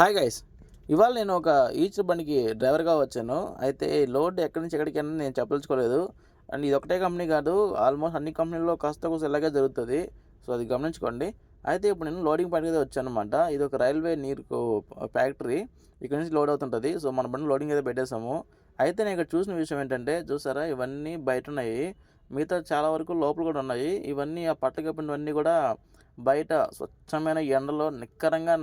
Hi guys ఇవాళ నేను ఒక ఈచ్ బండికి డ్రైవర్గా వచ్చాను. అయితే లోడ్ ఎక్కడి నుంచి ఎక్కడికైనా నేను చెప్పదలుచుకోలేదు. అండ్ ఇది ఒకటే కంపెనీ కాదు ఆల్మోస్ట్ అన్ని కంపెనీల్లో కాస్త కోసం ఇలాగే జరుగుతుంది. సో అది గమనించుకోండి. అయితే ఇప్పుడు నేను లోడింగ్ పాయింట్ అయితే వచ్చాను అనమాట ఇది ఒక రైల్వే నీరు ఫ్యాక్టరీ ఇక్కడ నుంచి లోడ్ అవుతుంటుంది. సో మన బండి లోడింగ్ అయితే పెట్టేసాము అయితే నేను ఇక్కడ చూసిన విషయం ఏంటంటే చూసారా? ఇవన్నీ బయట ఉన్నాయి. మిగతా చాలా వరకు లోపల కూడా ఉన్నాయి. ఇవన్నీ ఆ పట్టు కప్పినవన్నీ కూడా బయట స్వచ్ఛమైన ఎండలో నిక్కరంగా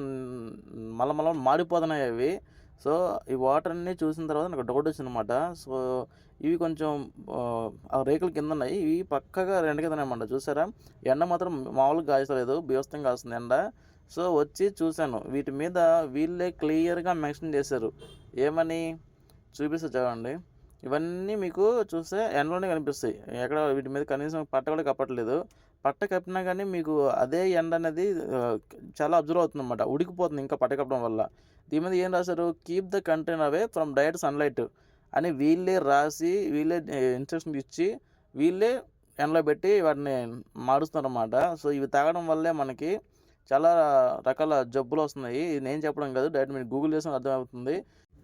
మలమల మాడిపోతున్నాయి అవి. సో ఈ వాటర్ చూసిన తర్వాత నాకు డౌట్ వచ్చిందనమాట. సో ఇవి కొంచెం ఆ, రేకుల కింద ఉన్నాయి. ఇవి పక్కగా రెండు కింద అనమాట చూసారా? ఎండ మాత్రం మామూలుగా కాయలేదు బీవస్తంగా కాస్తుంది ఎండ. సో వచ్చి చూశాను. వీటి మీద వీళ్ళే క్లియర్గా మెన్షన్ చేశారు. ఏమని? చూపిస్తే చూడండి. ఇవన్నీ మీకు చూస్తే ఎండలోనే కనిపిస్తాయి. ఎక్కడ వీటి మీద కనీసం పట్ట కూడా కప్పట్లేదు. పట్ట కప్పినా కానీ మీకు అదే ఎండ అనేది చాలా అబ్జర్వ్ అవుతుంది అనమాట ఉడికిపోతుంది ఇంకా పట్ట కప్పడం వల్ల. దీని మీద ఏం రాశారు? Keep the contain away from direct sunlight అని వీళ్ళే రాసి వీళ్ళే ఇన్స్ట్రక్షన్ ఇచ్చి వీళ్ళే ఎండలో పెట్టి వాటిని మారుస్తున్నారు అన్నమాట సో ఇవి తాగడం వల్లే మనకి చాలా రకాల జబ్బులు వస్తున్నాయి. నేను చెప్పడం కాదు డైరెక్ట్ మీరు గూగుల్ చేసిన అర్థమవుతుంది.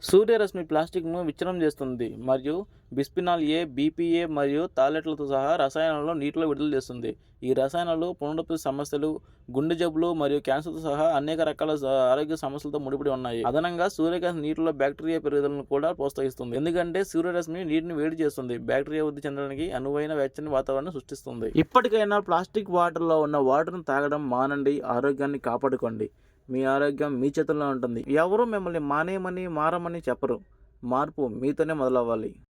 సూర్యరశ్మి ప్లాస్టిక్ను విచ్ఛిన్నం చేస్తుంది మరియు బిస్పినాల్ ఏ బీపీఏ మరియు తాలెట్లతో సహా రసాయనాలను నీటిలో విడుదల చేస్తుంది. ఈ రసాయనాలు పునరుత్పత్తి సమస్యలు గుండె జబ్బులు మరియు క్యాన్సర్తో సహా అనేక రకాల ఆరోగ్య సమస్యలతో ముడిపడి ఉన్నాయి. అదనంగా సూర్యకాంతి నీటిలో బ్యాక్టీరియా పెరుగుదలను కూడా ప్రోత్సహిస్తుంది. ఎందుకంటే సూర్యరశ్మి నీటిని వేడి చేస్తుంది. బ్యాక్టీరియా వృద్ధి చెందడానికి అనువైన వెచ్చని వాతావరణం సృష్టిస్తుంది. ఇప్పటికైనా ప్లాస్టిక్ వాటర్లో ఉన్న వాటర్ను తాగడం మానండి ఆరోగ్యాన్ని కాపాడుకోండి. మీ ఆరోగ్యం మీ చేతుల్లో ఉంటుంది. ఎవరు మిమ్మల్ని మానేయమని మారమని చెప్పరు. మార్పు మీతోనే మొదలవ్వాలి.